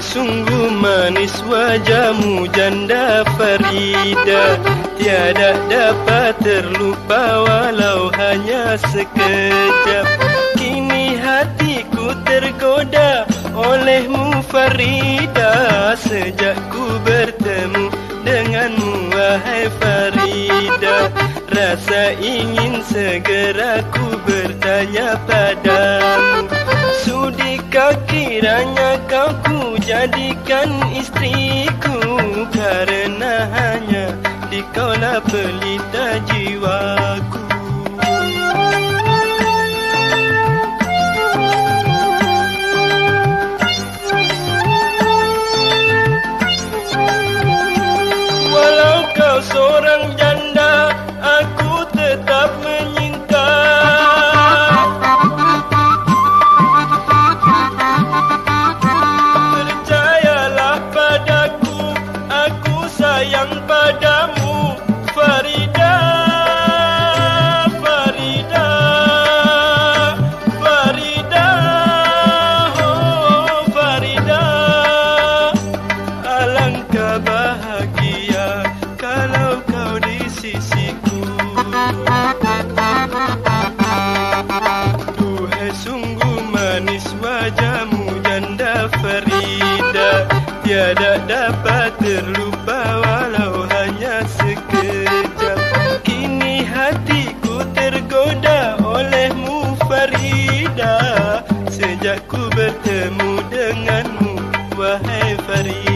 Sungguh manis wajahmu janda Farida Tiada dapat terlupa walau hanya sekejap. Kini hatiku tergoda olehmu Farida. Sejak ku bertemu denganmu wahai Farida Rasa ingin segera ku bertanya padamu. Sudikah kiranya kau ku jadikan istriku Karena hanya بك ولا بليت جيوب padamu Farida Farida Farida Oh Farida. Alangkah bahagia Kalau kau di sisiku. Duhai sungguh manis wajahmu janda Farida. Tiada dapat terlupa walau wahai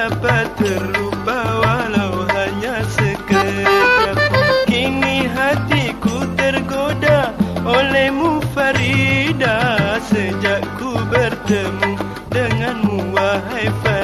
dapat terlupa walau hanya sekejap Kini hatiku tergoda olehmu Farida Sejak ku bertemu denganmu wahai Farida